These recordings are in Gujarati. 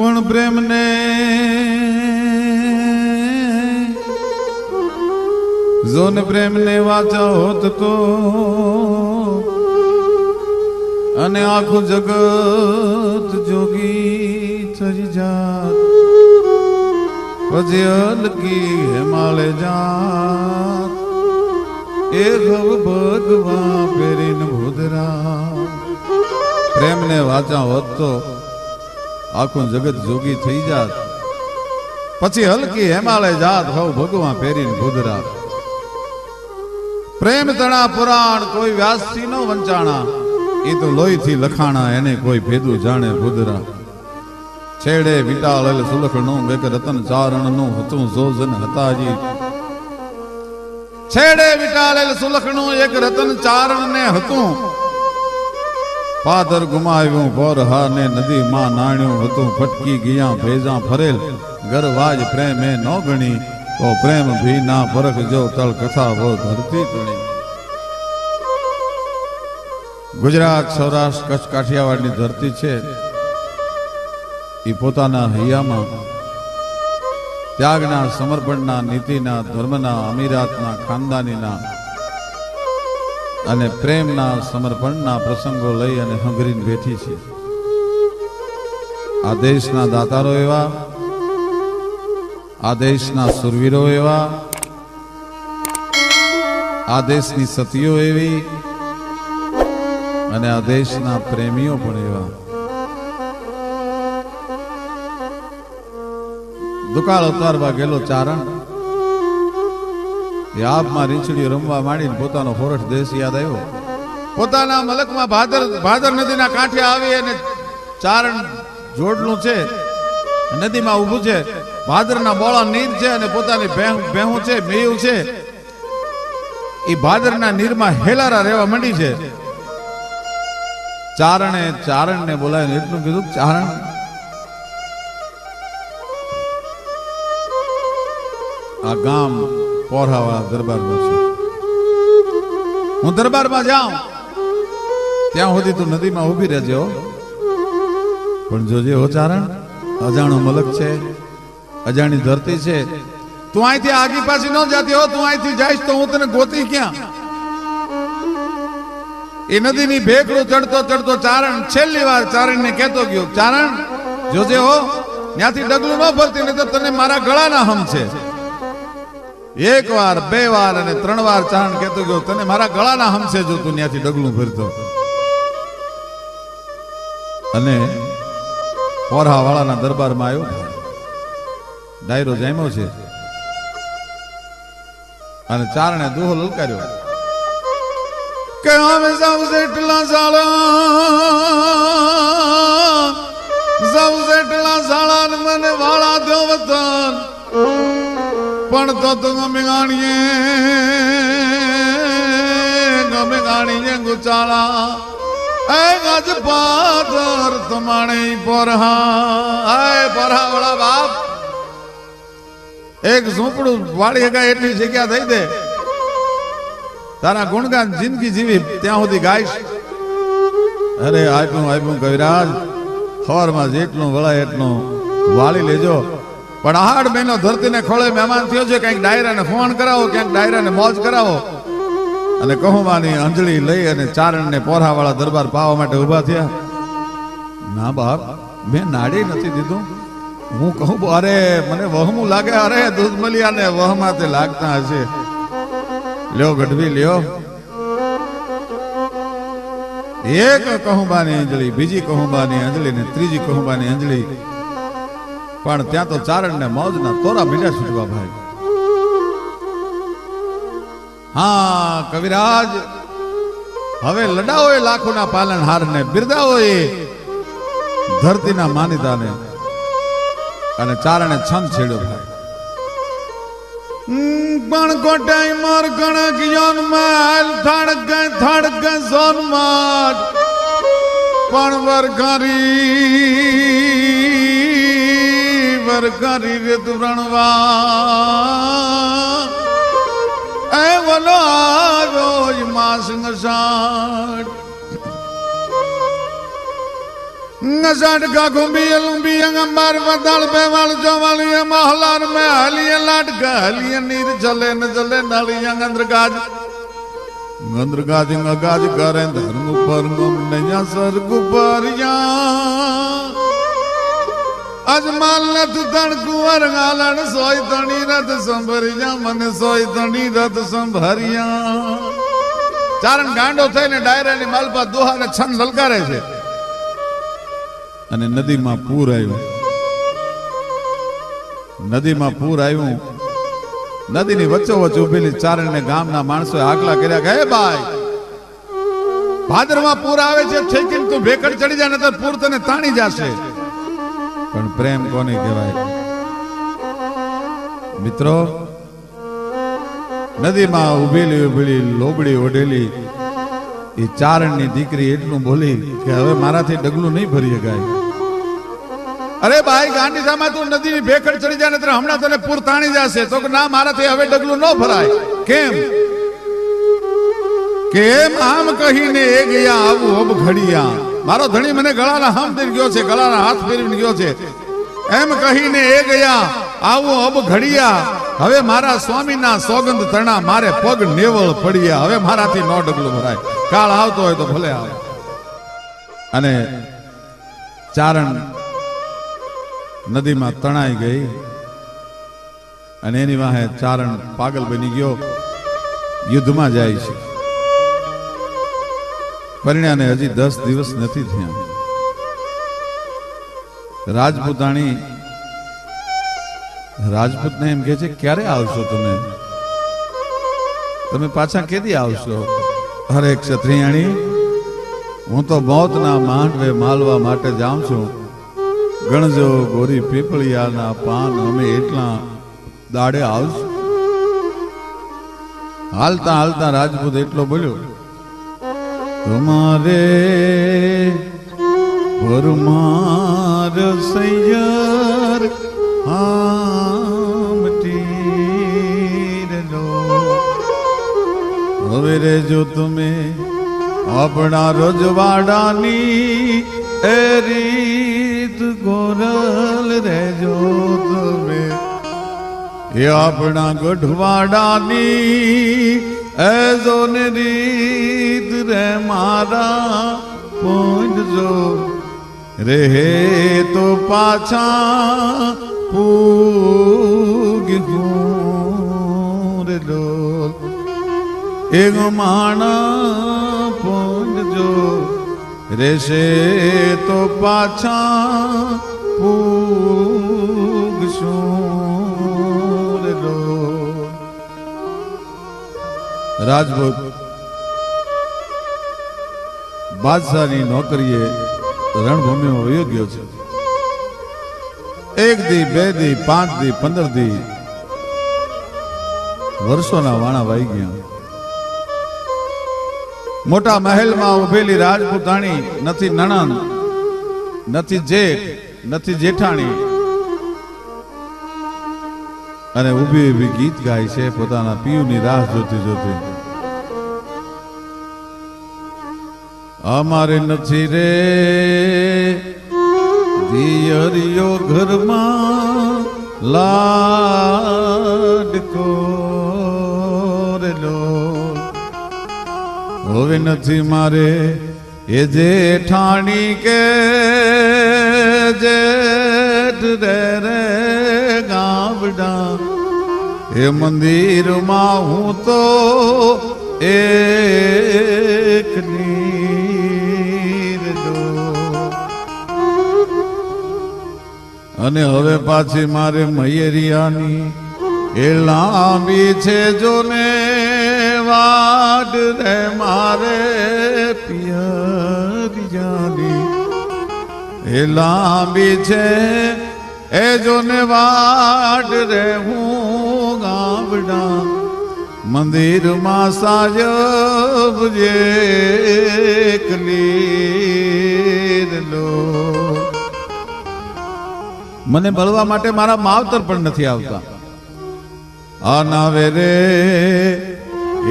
પણ પ્રેમને જોન પ્રેમને વાચા હોત તો અને આખું જગત જોગી થઈ જાત. પછી અલકી હેમાળે જાત. એ ગવ ભગવા પેરીને ભૂદરા પ્રેમને વાચા હોત તો આખું જગત જોગી થઈ જાત. પછી હલકી હેમાલય જાત હવ ભગવાન પહેરીને ભૂદરા પ્રેમ તણા પુરાણ કોઈ વ્યાસથી નો વંચાણા. એ તો લોહીથી લખાણા, એને કોઈ ભેદું જાણે ભૂદરા છેડે વિટાળેલ સુલખણું એક રતન ચારણનું, હતું જોજન હતાજી. છેડે વિટાળેલ સુલખણું, એક રતન ચારણ ને હતું. પાદર ગુમાવ્યું પોર ને નદી માં નાણ્યું હતું, ફટકી ગયા ભેજા ફરેલ. ગરવાજ પ્રેમે ન ગણી, તો પ્રેમ ભી ના ફરક જો તળ કથા વો ધરતી તણી ગુજરાત, સૌરાષ્ટ્ર, કચ્છ, કાઠિયાવાડની ધરતી છે. એ પોતાના હૈયામાં ત્યાગના, સમર્પણના, નીતિના, ધર્મના, અમીરાતના, ખાનદાનીના અને પ્રેમના સમર્પણના પ્રસંગો લઈ અને હંગરીને બેઠી છે. આ દેશના દાતારો એવા, આ દેશના સુરવીરો એવા, આ દેશની સતીઓ એવી, અને આ દેશના પ્રેમીઓ પણ એવા. દુકાળ ઉતારવા ગયેલો ચારણ એ આપમાં રીંછડીઓ રમવા માંડીને પોતાનો ફોરઠ દેશ યાદ આવ્યો. પોતાના મલકમાં ભાદર ભાદર નદીના કાંઠે આવી અને ચારણ જોડલું છે, નદીમાં ઊભું છે. ભાદરના બોળા નીર છે અને પોતાની ભેહું છે, મેયું છે. એ ભાદરના નીરમાં હેલારા રહેવા માંડી છે. ચારણે, ચારણને બોલાવીને એટલું કીધું ચારણ. આ ગામ પોરહાવાળા દરબારમાં છે. હું દરબારમાં જાઉં, ત્યાં સુધી તું નદીમાં ઊભી રહેજે પણ જોજે હો ચારણ, અજાણો મલક છે, અજાણી ધરતી છે. તું અહીંથી આગી પાછી ન જાતી હો, તું અહીંથી જઈશ તો હું તને ગોતી ક્યાં? એ નદીની ભેગડું ચડતો ચડતો ચારણ છેલ્લી વાર ચારણને કહેતો ગયો, ચારણ, જોજે હો, ત્યાંથી ડગલું ન ભરતી, નહીં તો તને મારા ગળાના હમ છે. એક વાર બે વાર અને ત્રણ વાર ચારણ કેતો ગયો, તને મારા ગળાના હમસે જો તું ત્યાંથી ડગલું ભરતો. અને પોરહા વાળાના દરબારમાં આવ્યો. ડાયરો જામ્યો છે. અને ચારણે દુહો લલકાર્યો. કે અમે સૌ જેટલા સાળા સૌ જેટલા સાળા મને વાળા દો વતન. પણ તો તો ગમે ગાણીએ ગમે ગાણીએ ગુચાળા. એ ગજ પાદર તમાણે પરહા. એ પરહા વાળા બાપ, એક ઝૂંપડું વાળી હગા એટલી જગ્યા થઈ દે. તારા ગુણગાન જિંદગી જીવી ત્યાં સુધી ગાઈશ. અરે આપ્યું આપ્યું કવિરાજ ખબરમાં જેટલું વળાય એટલું વાળી લેજો. પણ આઠ મહિનો ધરતીને ખોળે મહેમાન થયો છે કંઈક ડાયરાને ફોન કરાવો, ક્યાંક ડાયરાને મોજ કરાવો. અને કહુમાની અંજલિ લઈ અને ચારણને પોરાવાળા દરબાર પાવા માટે ઊભા થયા. ના બાપ, મેં નાડી નથી દીધું. હું કહું, અરે, મને વહમું લાગે, અરે, દૂધ વહમા વહમાં તે લાગતા હશે. લ્યો ગઢવી, લ્યો. એક કહુંબાની અંજલિ, બીજી કહુંબાની અંજલિ ને ત્રીજી કહુંબાની અંજલિ પણ ત્યાં તો ચારણ ને મોજના તોરા મીંડા છૂટવા ભાઈ. હા, કવિરાજ, હવે લડાવો એ લાખોના પાલનહાર ને બિરદાવો એ ધરતીના માનીતાને અને ચારણે છંદ છેડ્યો ભાઈ. પણ કોટાઈ માર કણક યોન માલ થડક થડક સોન માર પણ વરઘરી વરઘરી રે તુરણવા એ વલો આવ્યો માસ નસાટ કા ઘુંબી લુંબી અંગંબાર વદાળ બેવાળ જોવાળી મહલાર મે હલીએ લાટ હલીએ નીર જલે ન જલે નાળી અંગંદ્ર ગાજ ગંદ્ર ગાજ ગાજ કરે ધર્મ પર ગમ સર પર અજમાલ નથ તણ કુંવર ગાલણ સોય તણી રથ સંભરિયા, મને સોય તણી રથ સંભરિયા. ચારણ ગાંડો થઈને ડાયરાની માલપા દોહાને છન લલકારે છે. અને નદીમાં પૂર આવ્યું. નદીમાં પૂર આવ્યું. નદીની વચ્ચો વચ્ચે ઉભેલી ચારણને ગામના માણસોએ આગલા કર્યા કે, હે ભાઈ, ભાદરમાં પૂર આવે છે, ઠેકીને તું ભેકડ ચડી જાય નતર પૂર તને તાણી જશે. પણ પ્રેમ કોને કહેવાય? મિત્રો, નદીમાં ઉભેલી ઉભેલી, લોબડી ઓઢેલી, એ ચારણની દીકરી એટલું બોલી કે હવે મારાથી ડગલું નહીં ભરી શકાય. અરે ભાઈ ગાંડી સામા તું નદીની ભેખડ ચડી જાય ને હમણાં તને પૂર તાણી જશે. તો ના, મારાથી હવે ડગલું ન ભરાય. કેમ? કેમ? આમ કહીને એ ગયા આવું અબ ઘડિયા મારો ધણી મને ગળાના હામ દઈને ગયો છે, ગળાના હાથ ફેરવીને ગયો છે. એમ કહીને એ ગયા, આવો અબ ઘડિયા, હવે મારા સ્વામીના સોગંદ તણા મારે પગ નેવળ પડ્યા, હવે મારાથી નો ડગલું ભરાય. કાળ આવતો હોય તો ભલે આવે. અને ચારણ નદીમાં તણાઈ ગઈ અને એની વાહે ચારણ પાગલ બની ગયો, યુદ્ધમાં જાય છે. પરિણાને હજી દસ દિવસ નથી થયા. રાજપૂતાણી રાજપૂતને એમ કે છે, ક્યારે આવશો તમે? તમે પાછા કેદી આવશો? અરે ક્ષત્રિયાણી, હું તો મોતના માંડવે માલવા માટે જાઉં છું. ગણજો ગોરી પીપળિયાના પાન, અમે એટલા દાડે આવશું. હાલતા હાલતા રાજપૂત એટલો બોલ્યો તમારે પરમાર સૈયર આમટીરલો હવે રેજો તમે આપણા રજવાડાની એ રીત ગોરલ રેજો તમે એ આપણા ગઢવાડાની એ જોને રીત રે મારા પૂંજજો રે તો પાછા પૂગ રે ડોલ એક માણા પૂંજજો રેશે તો રાજપૂત, બાદશાહની નોકરીએ રણભૂમિમાં વયો ગયો છે. એક દી, બે દી, પાંચ દી, પંદર દી વર્ષોના વાણા વાઈ ગયા. મોટા મહેલમાં ઉભેલી રાજપૂતાણી, નથી નણંદ, નથી જેઠ, નથી જેઠાણી. અને ઊભી ઊભી ગીત ગાય છે, પોતાના પિયુની રાહ જોતી જોતી. અમારે નથી રે. દિયરિયો ઘરમાં લાડકો રેલો હવે નથી મારે એ જે ઠાણી કે જેઠ રે રે ગાવડા એ મંદિરમાં હું તો એકલી અને હવે પાછી મારે મયરિયાની એ લાંબી છે જોને વાડ રે મારે પિયરિયાની. એ લાંબી છે એ જોને વાડ રે હું ગામડા. મંદિરમાં સાજબ જે લો મને મળવા માટે મારા માવતર પણ નથી આવતા. અનાવે રે,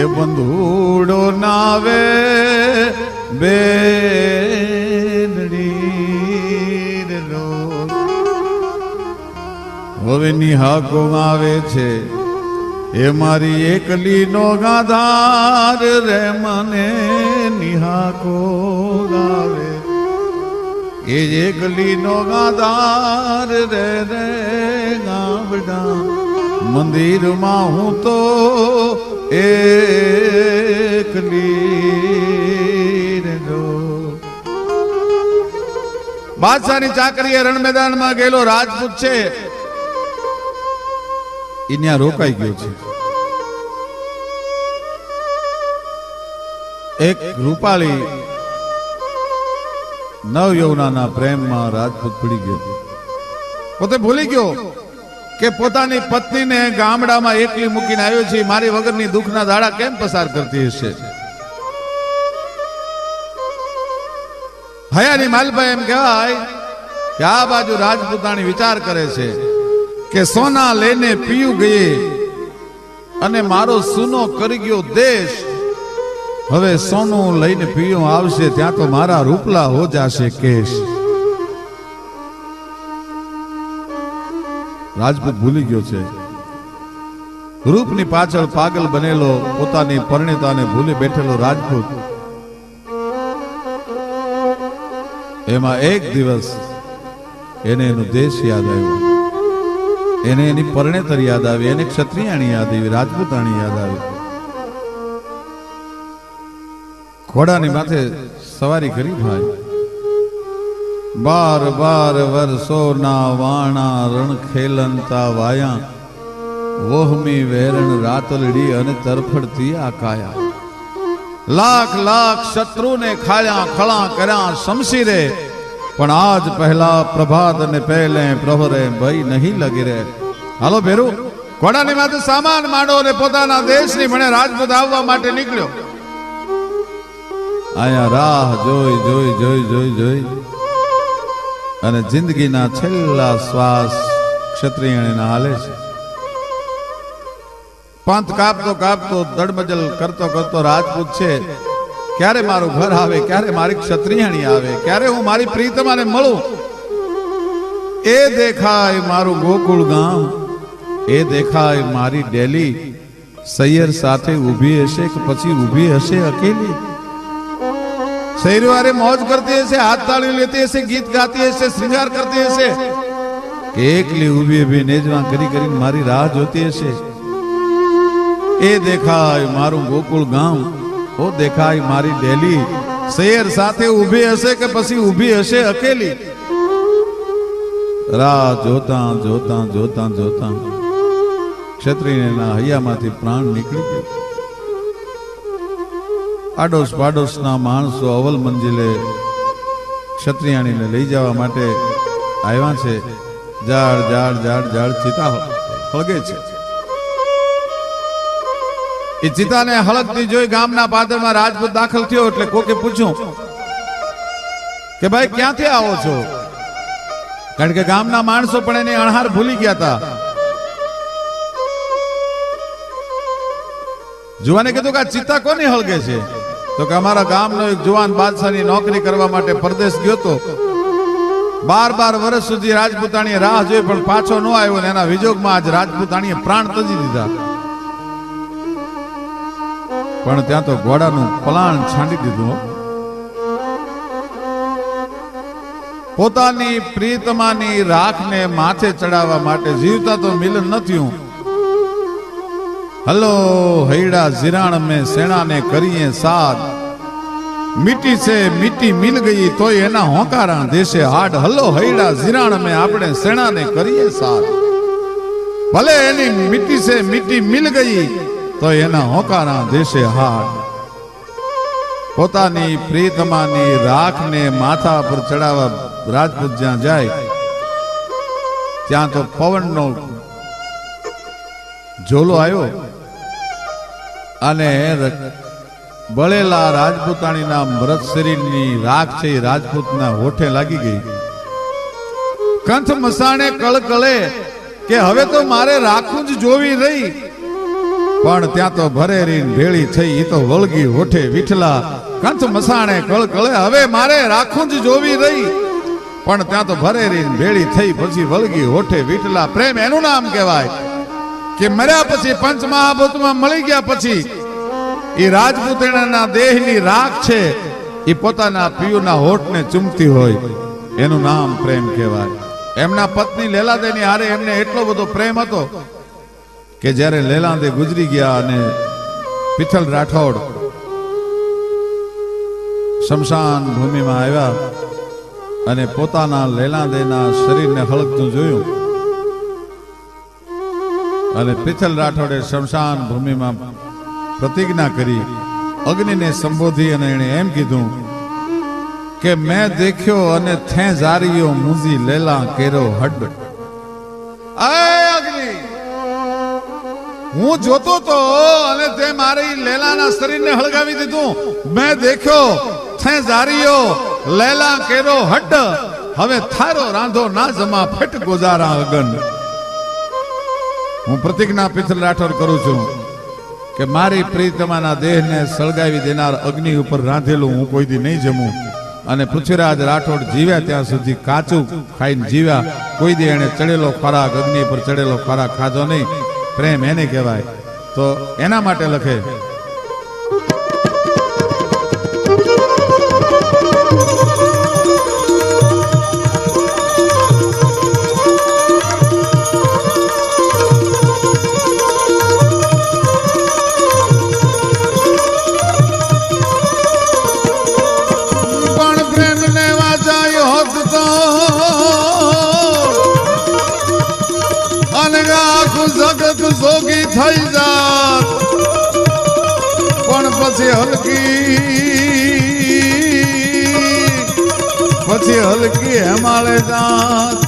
એ બંધુડો નાવે બે હવે નિહાકો આવે છે, એ મારી એકલી નો ગાધાર રે, મને નિહાકો ગાવે એ એકલી નો ગાદાર રે રે ગાવડા. મંદિરમાં હું તો એકલી જો બાદશાહની ચાકરીએ રણ મેદાનમાં ગયેલો રાજપૂત છે. એ ત્યાં રોકાઈ ગયો છે. એક રૂપાળી નવ યૌવનાના પ્રેમમાં રાજપૂત પડી ગયો. પોતે ભૂલી ગયો કે પોતાની પત્નીને ગામડામાં એકલી મૂકીને આવ્યો છે, મારી વગરની દુઃખના દાડા કેમ પસાર કરતી હશે? હયાની માલભાઈ એમ કહેવાય કે આ બાજુ રાજપૂતાણી વિચાર કરે છે કે સોના લઈને પીયું ગયે અને મારો સુનો કરી ગયો દેશ હવે સોનું લઈને પીયું આવશે, ત્યાં તો મારા રૂપલા હો જાશે કેશ. રાજપૂત ભૂલી ગયો છે. રૂપની પાછળ પાગલ બનેલો, પોતાની પરણિતાને ભૂલી બેઠેલો રાજપૂત. એમાં એક દિવસ એને એનો દેશ યાદ આવ્યો. એને એની પરણેતર યાદ આવી, એને ક્ષત્રિયાણી યાદ આવી, રાજપૂતાણી યાદ આવી. ઘોડાની માથે સવારી કરી ભાઈ. બાર બાર વર્ષોના વાણા રણ ખેલનતા વાયા. વોહમી વેરણ રાતલડી અને તરફડતી આ કાયા. લાખ લાખ શત્રુને ખાયા, ખળા કર્યા શમશીરે. પણ આજ પહેલા પ્રભાત ને પહેલે પ્રહરે ભય નહીં લગી રે. હાલો ભેરુ, ઘોડાની માથે સામાન માંડો અને પોતાના દેશની ભણે રાજપૂત આવવા માટે નીકળ્યો. આયા રાહ જોઈ જોઈ જોઈ જોઈ જોઈ. અને જિંદગીના છેલ્લા શ્વાસ ક્ષત્રિયણીના હાલે છે. પંથ કાપતો કાપતો દડમજલ કરતો કરતો રાજપૂત છે. ક્યારે મારું ઘર આવે, ક્યારે મારી ક્ષત્રિયાણી આવે, ક્યારે હું મારી પ્રીતમાને મળું? એ દેખાય મારું ગોકુળ ગામ, એ દેખાય મારી ડેલી. સૈયર સાથે ઊભી હશે કે પછી ઊભી હશે અકેલી? શહેરીવારે મોજ કરતી હશે, હાથ તાળી લેતી હશે, ગીત ગાતી હશે શ્રૃંગાર કરતી હશે. એકલી ઊભી ઊભી નેજવા કરી કરીને મારી રાહ જોતી હશે. એ દેખાય મારું ગોકુળ ગામ ઓ દેખાય મારી ડેલી. શેર સાથે ઊભી હશે કે પછી ઊભી હશે અકેલી? રાહ જોતા જોતા જોતા જોતા ક્ષત્રિયના હૈયામાંથી પ્રાણ નીકળી ગયો. આડોશ પાડોશના માણસો અવલ મંજિલે ક્ષત્રિયાણીને લઈ જવા માટે આવ્યા છે. ઝાડ ઝાડ ઝાડ ઝાડ ચિતા હળગે છે. એ ચિતાને હળગતી જોઈ ગામના પાદરમાં રાજપૂત દાખલ થયો એટલે કોકે પૂછ્યું કે ભાઈ, ક્યાંથી આવો છો? કારણ કે ગામના માણસો પણ એને અણહાર ભૂલી ગયા હતા જુવાને કીધું કે આ ચિત્તા કોની હળગે છે? તો કે અમારા ગામનો એક જુવાન બાદશાહની નોકરી કરવા માટે પરદેશ ગયો તો બાર બાર વર્ષ સુધી રાજપૂતાણીએ રાહ જોઈ પણ પાછો ન આવ્યો ને એના વિજોગમાં આજ રાજપૂતાણીએ પ્રાણ તજી દીધા. પણ ત્યાં તો ઘોડાનું પલાણ છાંડી દીધું પોતાની પ્રીતમાની રાખને માથે ચડાવવા માટે જીવતા તો મિલન ન થયું. હલો, હૈડા જીરાણ મેં સેણાને કરીએ સાથ મીટી છે મીટી મિલ ગઈ, તોય એના હોકારા દેશે હાડ. હલો, હૈડા જીરાણ મેં આપણે સેણાને કરીએ સાથ ભલે એની મીટી છે મીટી મિલ ગઈ તો એના હોકારા દેશે હાડ. પોતાની પ્રીતમાની રાખને માથા પર ચડાવવા રાજપૂત જ્યાં જાય, ત્યાં તો પવનનો ઝોલો આવ્યો. અને બળેલા રાજપૂતાણીના મૃત શરીરની રાખ છે એ રાજપૂતના હોઠે લાગી ગઈ. કંઠ મસાણે કળકળે કે હવે તો મારે રાખું જ જોવી રહી. પણ ત્યાં તો ભરેરી ભેળી થઈ એ તો વળગી હોઠે વિઠલા કંઠ મસાણે કળકળે, હવે મારે રાખું જ જોવી રહી. પણ ત્યાં તો ભરે રહીને ભેળી થઈ પછી વળગી હોઠે વિઠલા. પ્રેમ એનું નામ કહેવાય? કે મર્યા પછી પંચ મહાભૂતમાં મળી ગયા પછી એ રાજપૂતણાના દેહની રાખ છે એ પોતાના પિયુના હોઠને ચૂમતી હોય. એનું નામ પ્રેમ કહેવાય. એમના પત્ની લેલાદેની હારે એમને એટલો બધો પ્રેમ હતો કે જ્યારે લેલાદે ગુજરી ગયા અને પિથલ રાઠોડ શમશાન ભૂમિમાં આવ્યા અને પોતાના લેલાદેના શરીરને હળકતું જોયું અને પિથલ રાઠોડે શમશાન ભૂમિમાં પ્રતિજ્ઞા કરી, અગ્નિને સંબોધી અને એણે એમ કીધું કે મેં દેખ્યો અને થે જારીયો મુજી લેલા કેરો હડ અગ્નિ! હું જોતો તો અને તે મારી લેલાના શરીરને હળગાવી દીધું. મેં દેખ્યો થે જારીયો લેલા કેરો હડ હવે થારો રાંધો ના જમા ફેટ ગોજારા અગન. હું પ્રતિજ્ઞા પિથલ રાઠોડ કરું છું કે મારી પ્રીતમાના દેહને સળગાવી દેનાર અગ્નિ ઉપર રાંધેલું હું કોઈ દી નહીં જમું અને પૃથ્વીરાજ રાઠોડ જીવ્યા ત્યાં સુધી કાચું ખાઈને જીવ્યા. કોઈ દી એને ચડેલો ખોરાક, અગ્નિ પર ચડેલો ખોરાક ખાધો નહીં. પ્રેમ એને કહેવાય. તો એના માટે લખે પછી હલકી હેમાળે જાત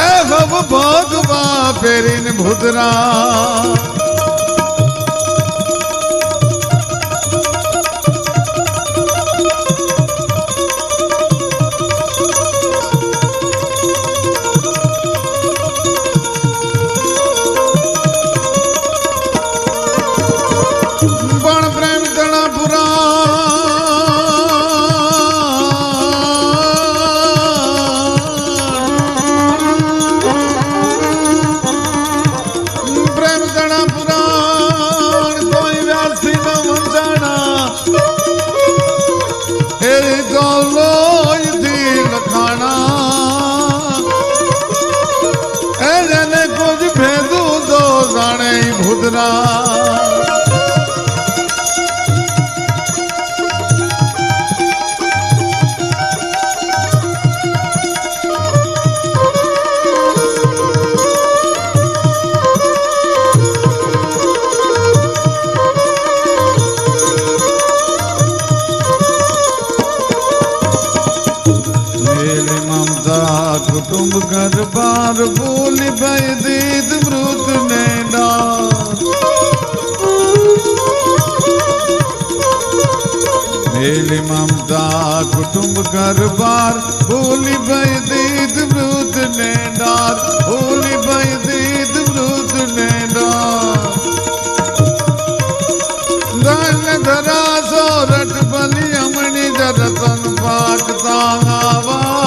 એ ભવ ભગવા ફેરીને મમતા કુટુંબ ઘર બાર બોલી ભય દીદ મૃત ને ડાર મેરી મમતા કુટુંબ ઘર બાર બોલી ભાઈ દીદ મૃત ને ડાર, ભૂલી ભાઈ દીદ મૃત ને ધન ધરા, સોરઠ બલી અમણી, જરતન પાકતા ગાવા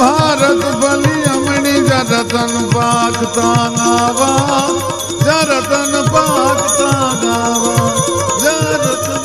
ભારત ભલી અમણી જરતન પાકતા નાવા જરતન પાકતા નાવા જરતન